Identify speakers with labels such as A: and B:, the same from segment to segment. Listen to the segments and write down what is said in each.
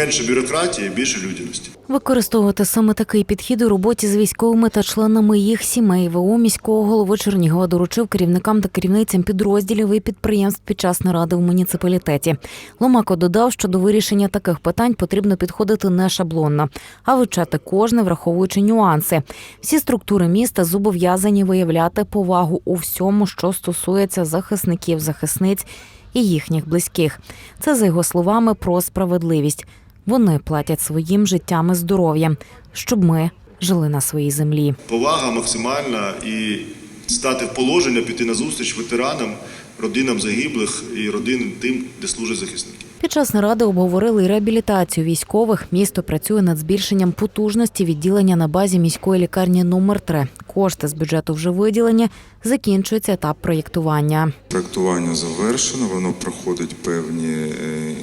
A: менше бюрократії, більше людяності.
B: Використовувати саме такий підхід у роботі з військовими та членами їх сімей ВО міського голови Чернігова доручив керівникам та керівницям підрозділів і підприємств під час наради в муніципалітеті. Ломако додав, що до вирішення таких питань потрібно підходити не шаблонно, а вивчати кожне, враховуючи нюанси. Всі структури міста зобов'язані виявляти повагу у всьому, що стосується захисників, захисниць і їхніх близьких. Це за його словами про справедливість. Вони платять своїм життям і здоров'ям, щоб ми жили на своїй землі.
A: Повага максимальна і стати в положення, піти на зустріч ветеранам, родинам загиблих і родинам тим, де служать захисники.
B: Під час наради обговорили реабілітацію військових. Місто працює над збільшенням потужності відділення на базі міської лікарні номер 3 Кошти з бюджету вже виділені. Закінчується етап проєктування.
C: Проектування завершено, воно проходить певні е,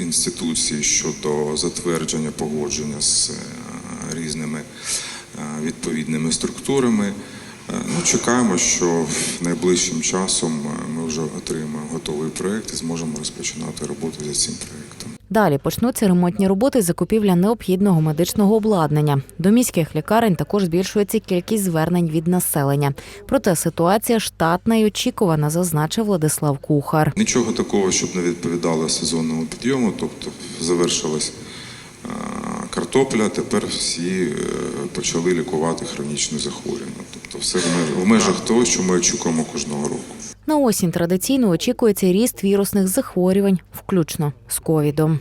C: інституції щодо затвердження погодження з е, різними е, відповідними структурами. Ну, чекаємо, що найближчим часом ми вже отримаємо готовий проект і зможемо розпочинати роботу за цим проектом.
B: Далі почнуться ремонтні роботи з закупівля необхідного медичного обладнання. До міських лікарень також збільшується кількість звернень від населення. Проте ситуація штатна і очікувана, зазначив Владислав Кухар.
C: Нічого такого, щоб не відповідало сезонному підйому, тобто завершилась е, картопля, тепер всі е, почали лікувати хронічні захворювання. Тобто все в межах того, що ми очікуємо кожного року.
B: На осінь традиційно очікується ріст вірусних захворювань, включно з ковідом.